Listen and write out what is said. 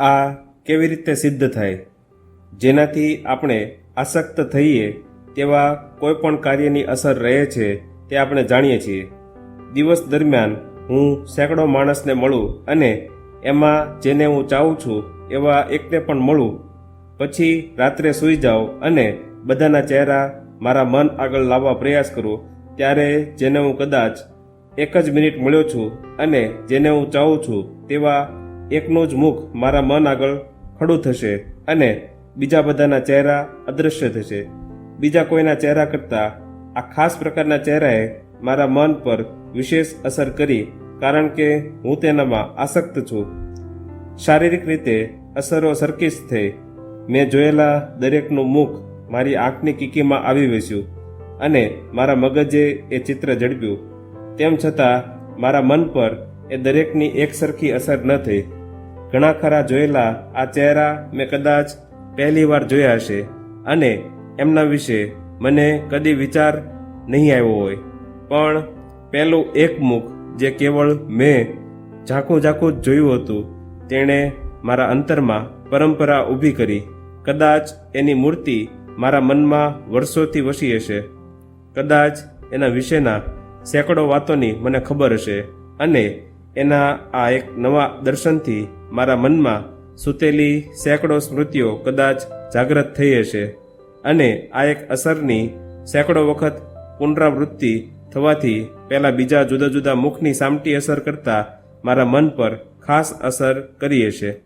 આ કેવી રીતે સિદ્ધ થાય? જેનાથી આપણે આસક્ત થઈએ તેવા કોઈ પણ કાર્યની અસર રહે છે તે આપણે જાણીએ છીએ. દિવસ દરમિયાન હું સેંકડો માણસને મળું અને એમાં જેને હું ચાહું છું એવા એકને પણ મળું. પછી રાત્રે સૂઈ જાઉં અને બધાના ચહેરા મારા મન આગળ લાવવા પ્રયાસ કરું, ત્યારે જેને હું કદાચ એક જ મિનિટ મળ્યો છું અને જેને હું ચાહું છું તેવા એકનું જ મુખ મારા મન આગળ ખડું થશે અને બીજા બધાના ચહેરા અદૃશ્ય થશે. બીજા કોઈના ચહેરા કરતાં આ ખાસ પ્રકારના ચહેરાએ મારા મન પર વિશેષ અસર કરી કારણ કે હું તેનામાં આસક્ત છું. શારીરિક રીતે અસરો સરખી જ થઈ. મેં જોયેલા દરેકનું મુખ મારી આંખની કીકીમાં આવી વેસ્યું અને મારા મગજે એ ચિત્ર ઝડપ્યું. તેમ છતાં મારા મન પર એ દરેકની એક સરખી અસર ન થઈ. ઘણા ખરા જોયેલા આ ચહેરા મેં કદાચ પહેલી વાર જોયા હશે અને એમના વિશે મને કદી વિચાર નહીં આવ્યો હોય. પણ પહેલું એક મુખ જે કેવળ મેં ઝાંખું ઝાંખું જ જોયું હતું, તેણે મારા અંતરમાં પરંપરા ઊભી કરી. કદાચ એની મૂર્તિ મારા મનમાં વર્ષોથી વસી હશે. કદાચ એના વિશેના સેંકડો વાતોની મને ખબર હશે અને એના આ એક નવા દર્શનથી મારા મનમાં સૂતેલી સેંકડો સ્મૃતિઓ કદાચ જાગ્રત થઈ હશે અને આ એક અસરની સેંકડો વખત પુનરાવૃત્તિ થવાથી પહેલાં બીજા જુદા જુદા મુખની સામટી અસર કરતા મારા મન પર ખાસ અસર કરી હશે.